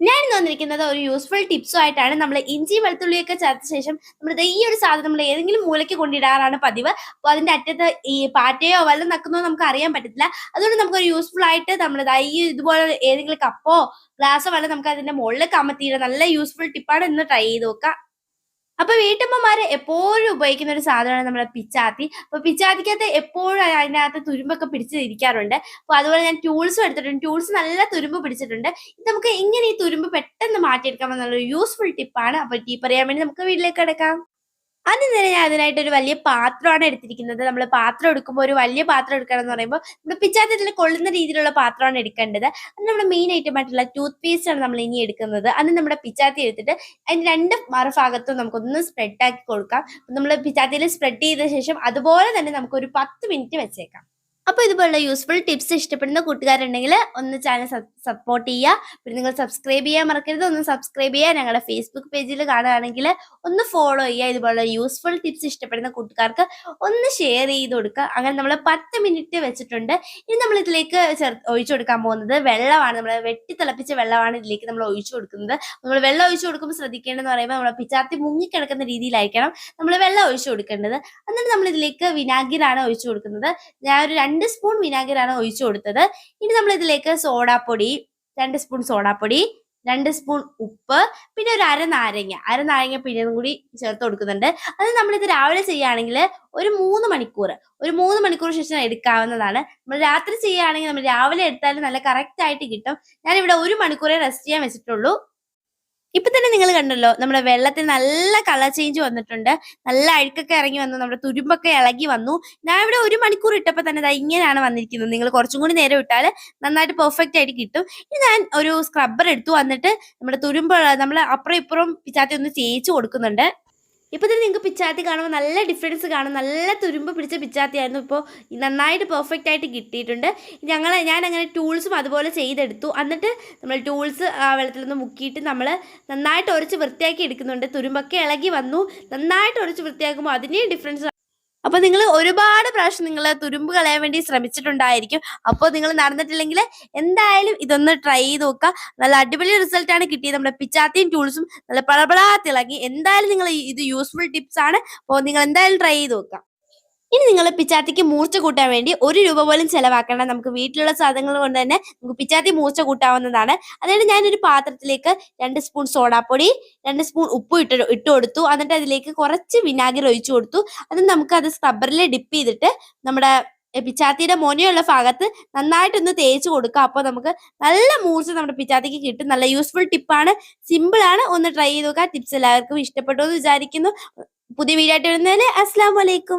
ഞാൻ വന്നിരിക്കുന്നത് ഒരു യൂസ്ഫുൾ ടിപ്സും ആയിട്ടാണ്. നമ്മൾ ഇഞ്ചി വെളുത്തുള്ളിയൊക്കെ ചേർത്ത ശേഷം നമ്മൾ ഈ ഒരു സാധനം നമ്മൾ ഏതെങ്കിലും മൂലയ്ക്ക് കൊണ്ടിടാറാണ് പതിവ്. അപ്പോൾ അതിന്റെ അറ്റത്ത് ഈ പാറ്റയോ വല്ലതും നക്കുന്നോ നമുക്ക് അറിയാൻ പറ്റത്തില്ല. അതുകൊണ്ട് നമുക്കൊരു യൂസ്ഫുൾ ആയിട്ട് നമ്മൾ ഈ ഇതുപോലെ ഏതെങ്കിലും കപ്പോ ഗ്ലാസോ വല്ലതും നമുക്ക് അതിന്റെ മുകളിൽ കമത്തിയിടാം നല്ല യൂസ്ഫുൾ ടിപ്പാണ് ഇന്ന് ട്രൈ ചെയ്ത് നോക്കാം അപ്പൊ വീട്ടമ്മമാര് എപ്പോഴും ഉപയോഗിക്കുന്ന ഒരു സാധനമാണ് നമ്മുടെ പിച്ചാത്തി. അപ്പൊ പിച്ചാത്തിക്കകത്ത് എപ്പോഴും അതിനകത്ത് തുരുമ്പൊക്കെ പിടിച്ച് ഇരിക്കാറുണ്ട്. അപ്പൊ അതുപോലെ ഞാൻ ടൂൾസും എടുത്തിട്ടുണ്ട്. ടൂൾസ് നല്ല തുരുമ്പ് പിടിച്ചിട്ടുണ്ട്. ഇത് നമുക്ക് എങ്ങനെ ഈ തുരുമ്പ് പെട്ടെന്ന് മാറ്റിയെടുക്കാം എന്നുള്ള യൂസ്ഫുൾ ടിപ്പാണ് അപ്പൊ ടിപ്പ് അറിയാൻ വേണ്ടി നമുക്ക് വീട്ടിലേക്ക് കിടക്കാം. ആദ്യം തന്നെ ഞാൻ അതിനായിട്ട് ഒരു വലിയ പാത്രമാണ് എടുത്തിരിക്കുന്നത്. നമ്മൾ പാത്രം എടുക്കുമ്പോൾ ഒരു വലിയ പാത്രം എടുക്കണം എന്ന് പറയുമ്പോൾ നമ്മുടെ പിച്ചാത്തത്തിൽ കൊള്ളുന്ന രീതിയിലുള്ള പാത്രമാണ് എടുക്കേണ്ടത്. അത് നമ്മുടെ മെയിൻ ഐറ്റം ആയിട്ടുള്ള ടൂത്ത് പേസ്റ്റ് ആണ് നമ്മൾ ഇനി എടുക്കുന്നത്. അത് നമ്മുടെ പിച്ചാത്തി എടുത്തിട്ട് അതിന്റെ രണ്ട് മറുഭാഗത്തും നമുക്കൊന്ന് സ്പ്രെഡ് ആക്കി കൊടുക്കാം. നമ്മൾ പിച്ചാത്തിയിൽ സ്പ്രെഡ് ചെയ്ത ശേഷം അതുപോലെ തന്നെ നമുക്ക് ഒരു പത്ത് മിനിറ്റ് വെച്ചേക്കാം. അപ്പോൾ ഇതുപോലുള്ള യൂസ്ഫുൾ ടിപ്സ് ഇഷ്ടപ്പെടുന്ന കൂട്ടുകാരുണ്ടെങ്കിൽ ഒന്ന് ചാനൽ സപ്പോർട്ട് ചെയ്യുക. പിന്നെ നിങ്ങൾ സബ്സ്ക്രൈബ് ചെയ്യാൻ മറക്കരുത്. ഒന്ന് സബ്സ്ക്രൈബ് ചെയ്യുക. ഞങ്ങളുടെ ഫേസ്ബുക്ക് പേജിൽ കാണുകയാണെങ്കിൽ ഒന്ന് ഫോളോ ചെയ്യുക. ഇതുപോലുള്ള യൂസ്ഫുൾ ടിപ്സ് ഇഷ്ടപ്പെടുന്ന കൂട്ടുകാർക്ക് ഒന്ന് ഷെയർ ചെയ്ത് കൊടുക്കുക. അങ്ങനെ നമ്മൾ പത്ത് മിനിറ്റ് വെച്ചിട്ടുണ്ട്. ഇനി നമ്മൾ ഇതിലേക്ക് ഒഴിച്ചു കൊടുക്കാൻ പോകുന്നത് വെള്ളമാണ്. നമ്മൾ വെട്ടി തിളപ്പിച്ച വെള്ളമാണ് ഇതിലേക്ക് നമ്മൾ ഒഴിച്ചു കൊടുക്കുന്നത്. നമ്മൾ വെള്ളം ഒഴിച്ചു കൊടുക്കുമ്പോൾ ശ്രദ്ധിക്കേണ്ടതെന്ന് പറയുമ്പോൾ നമ്മൾ പിച്ചാത്തി മുങ്ങിക്കിടക്കുന്ന രീതിയിലായിരിക്കണം നമ്മൾ വെള്ളം ഒഴിച്ചു കൊടുക്കേണ്ടത്. എന്നിട്ട് നമ്മൾ ഇതിലേക്ക് വിനാഗിരാണ് ഒഴിച്ചു കൊടുക്കുന്നത്. ഞാൻ ഒരു രണ്ട് സ്പൂൺ വിനാഗിരാണ് ഒഴിച്ചു കൊടുത്തത്. ഇനി നമ്മൾ ഇതിലേക്ക് സോഡാപ്പൊടി രണ്ട് സ്പൂൺ സോഡാപ്പൊടി രണ്ട് സ്പൂൺ ഉപ്പ് പിന്നെ ഒരു അര നാരങ്ങ. അര നാരങ്ങ പിഴിഞ്ഞതും കൂടി ചേർത്ത് കൊടുക്കുന്നുണ്ട്. അത് നമ്മളിത് രാവിലെ ചെയ്യുകയാണെങ്കിൽ ഒരു മൂന്ന് മണിക്കൂർ. ഒരു മൂന്ന് മണിക്കൂർ ശേഷം എടുക്കാവുന്നതാണ്. നമ്മൾ രാത്രി ചെയ്യുകയാണെങ്കിൽ നമ്മൾ രാവിലെ എടുത്താലും നല്ല കറക്റ്റ് ആയിട്ട് കിട്ടും. ഞാനിവിടെ ഒരു മണിക്കൂറേ റെസ്റ്റ് ചെയ്യാൻ വെച്ചിട്ടുള്ളൂ. ഇപ്പൊ തന്നെ നിങ്ങൾ കണ്ടല്ലോ നമ്മുടെ വെള്ളത്തിൽ നല്ല കളർ ചേഞ്ച് വന്നിട്ടുണ്ട്. നല്ല അഴുക്കൊക്കെ ഇറങ്ങി വന്നു നമ്മുടെ തുരുമ്പൊക്കെ ഇളകി വന്നു. ഞാൻ ഇവിടെ ഒരു മണിക്കൂർ ഇട്ടപ്പോൾ തന്നെ ദാ ഇങ്ങനെയാണ് വന്നിരിക്കുന്നത്. നിങ്ങൾ കുറച്ചും കൂടി നേരം ഇട്ടാൽ നന്നായിട്ട് പെർഫെക്റ്റ് ആയിട്ട് കിട്ടും. ഇനി ഞാൻ ഒരു സ്ക്രബ്ബർ എടുത്തു വന്നിട്ട് നമ്മുടെ തുരുമ്പ് നമ്മൾ അപ്പുറം ഇപ്പുറം പിച്ചാത്തി ഒന്ന് തേച്ച് കൊടുക്കുന്നുണ്ട്. ഇപ്പൊ തന്നെ നിങ്ങൾക്ക് പിച്ചാത്തി കാണുമ്പോൾ നല്ല ഡിഫറൻസ് കാണും. നല്ല തുരുമ്പ് പിടിച്ച പിച്ചാത്തിയായിരുന്നു ഇപ്പോൾ നന്നായിട്ട് പെർഫെക്റ്റ് ആയിട്ട് കിട്ടിയിട്ടുണ്ട്. ഞങ്ങൾ ഞാൻ അങ്ങനെ ടൂൾസും അതുപോലെ ചെയ്തെടുത്തു. എന്നിട്ട് നമ്മൾ ടൂൾസ് ആ വെള്ളത്തിൽ നിന്ന് മുക്കിയിട്ട് നമ്മൾ നന്നായിട്ട് ഉരച്ച് വൃത്തിയാക്കി എടുക്കുന്നുണ്ട്. തുരുമ്പൊക്കെ ഇളകി വന്നു. നന്നായിട്ട് ഉരച്ച് വൃത്തിയാക്കുമ്പോൾ അതിന്റെയും ഡിഫറൻസ് അപ്പൊ നിങ്ങൾ ഒരുപാട് പ്രാവശ്യം നിങ്ങൾ തുരുമ്പ് കളയാൻ വേണ്ടി ശ്രമിച്ചിട്ടുണ്ടായിരിക്കും. അപ്പോൾ നിങ്ങൾ നടന്നിട്ടില്ലെങ്കിൽ എന്തായാലും ഇതൊന്ന് ട്രൈ ചെയ്ത് നോക്കുക നല്ല അടിപൊളി റിസൾട്ട് ആണ് കിട്ടിയത്. നമ്മുടെ പിച്ചാത്തിയും ടൂൾസും നല്ല പളപളാ തിളങ്ങി. എന്തായാലും നിങ്ങൾ ഇത് യൂസ്ഫുൾ ടിപ്സ് ആണ്. അപ്പോൾ നിങ്ങൾ എന്തായാലും ട്രൈ ചെയ്ത് നോക്കുക ഇനി നിങ്ങൾ പിച്ചാത്തിക്ക് മൂർച്ച കൂട്ടാൻ വേണ്ടി ഒരു രൂപ പോലും ചെലവാക്കേണ്ട. നമുക്ക് വീട്ടിലുള്ള സാധനങ്ങൾ കൊണ്ട് തന്നെ നമുക്ക് പിച്ചാത്തി മൂർച്ച കൂട്ടാവുന്നതാണ്. അതായത് ഞാനൊരു പാത്രത്തിലേക്ക് രണ്ട് സ്പൂൺ സോഡാപ്പൊടി രണ്ട് സ്പൂൺ ഉപ്പ് ഇട്ട് ഇട്ട് കൊടുത്തു. എന്നിട്ട് അതിലേക്ക് കുറച്ച് വിനാഗിരി ഒഴിച്ചു കൊടുത്തു. അത് നമുക്ക് അത് സ്ക്രബ്ബറിൽ ഡിപ്പ് ചെയ്തിട്ട് നമ്മുടെ പിച്ചാത്തിയുടെ മൊനയുള്ള ഭാഗത്ത് നന്നായിട്ടൊന്ന് തേച്ച് കൊടുക്കുക അപ്പോൾ നമുക്ക് നല്ല മൂർച്ച നമ്മുടെ പിച്ചാത്തിക്ക് കിട്ടും. നല്ല യൂസ്ഫുൾ ടിപ്പാണ് സിമ്പിൾ ആണ്. ഒന്ന് ട്രൈ ചെയ്ത് നോക്കുക ടിപ്സ് എല്ലാവർക്കും ഇഷ്ടപ്പെട്ടു എന്ന് വിചാരിക്കുന്നു. പുതിയ വീഡിയോ ആയിട്ട് വരുന്നതിന് അസ്സാം വലൈക്കും